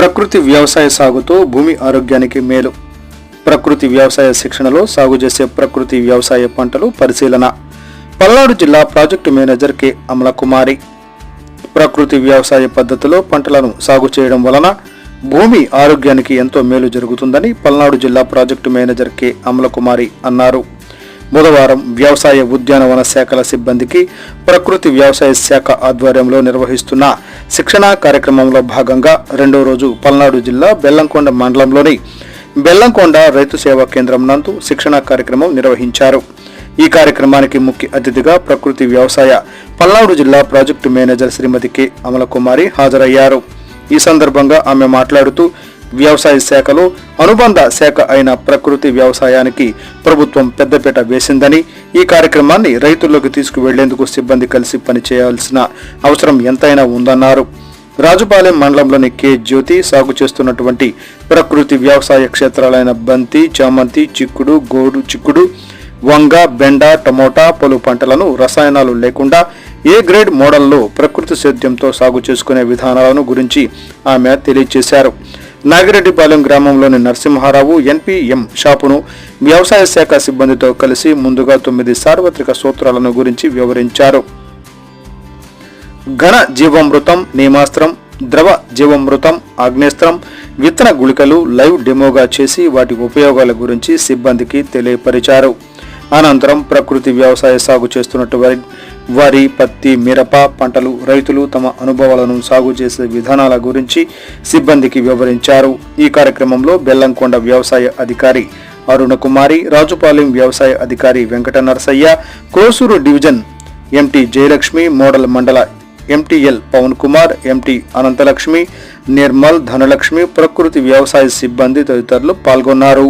ప్రకృతి వ్యవసాయ సాగుతో భూమి ఆరోగ్యానికి మేలు. ప్రకృతి వ్యవసాయ శిక్షణలో సాగు చేసే ప్రకృతి వ్యవసాయ పంటలు పరిశీలన. పల్నాడు జిల్లా ప్రాజెక్టు మేనేజర్ కె. అమలకుమారి. ప్రకృతి వ్యవసాయ పద్ధతిలో పంటలను సాగు చేయడం వలన భూమి ఆరోగ్యానికి ఎంతో మేలు జరుగుతుందని పల్నాడు జిల్లా ప్రాజెక్టు మేనేజర్ కె. అమలకుమారి అన్నారు. బుధవారం వ్యవసాయ ఉద్యానవన శాఖల సిబ్బందికి ప్రకృతి వ్యవసాయ శాఖ ఆధ్వర్యంలో నిర్వహిస్తున్న శిక్షణా కార్యక్రమంలో భాగంగా రెండో రోజు పల్నాడు జిల్లా బెల్లంకొండ మండలంలోని బెల్లంకొండ రైతు సేవా కేంద్రం నందు శిక్షణా కార్యక్రమం నిర్వహించారు. ఈ కార్యక్రమానికి ముఖ్య అతిథిగా ప్రకృతి వ్యవసాయ పల్నాడు జిల్లా project manager Shrimati K. Amalakumari హాజరయ్యారు. ఈ సందర్భంగా ఆమె మాట్లాడుతూ వ్యవసాయ శాఖలో అనుబంధ శాఖ అయిన ప్రకృతి వ్యవసాయానికి ప్రభుత్వం పెద్దపీట వేసిందని ఈ కార్యక్రమాన్ని రైతుల్లోకి తీసుకువెళ్ళేందుకు సిబ్బంది కలిసి పనిచేయాల్సిన అవసరం ఎంతైనా ఉందన్నారు. రాజుపాలెం మండలంలోని కె. జ్యోతి సాగు చేస్తున్నటువంటి ప్రకృతి వ్యవసాయ క్షేత్రాలైన బంతి చామంతి చిక్కుడు గోడు చిక్కుడు వంగ బెండ టమోటా పలు పంటలను రసాయనాలు లేకుండా ఏ గ్రేడ్ మోడల్లో ప్రకృతి సేద్యంతో సాగు చేసుకునే విధానాలను గురించి ఆమె తెలియజేశారు. నాగిరెడ్డిపాలెం గ్రామంలోని నరసింహారావు ఎన్పిఎం షాపును వ్యవసాయ శాఖ సిబ్బందితో కలిసి ముందుగా తొమ్మిది సార్వత్రిక సూత్రాలను గురించి వివరించారు. ఘన జీవామృతం నియమాస్త్రం ద్రవ జీవామృతం ఆగ్నేస్త్రం విత్తన గుళికలు లైవ్ డెమోగా చేసి వాటి ఉపయోగాల గురించి సిబ్బందికి తెలియపరిచారు. అనంతరం ప్రకృతి వ్యవసాయ సాగు చేస్తున్నట్టు వారి వరి పత్తి మిరప పంటలు రైతులు తమ అనుభవాలను సాగు చేసే విధానాల గురించి సిబ్బందికి వివరించారు. ఈ కార్యక్రమంలో బెల్లంకొండ వ్యవసాయ అధికారి అరుణకుమారి రాజుపాలెం వ్యవసాయ అధికారి Venkata Narasayya Kosuru division MT Jayalakshmi model మండల ఎంటీఎల్ పవన్ కుమార్ ఎంటీ అనంతలక్ష్మి నిర్మల్ ధనలక్ష్మి ప్రకృతి వ్యవసాయ సిబ్బంది తదితరులు పాల్గొన్నారు.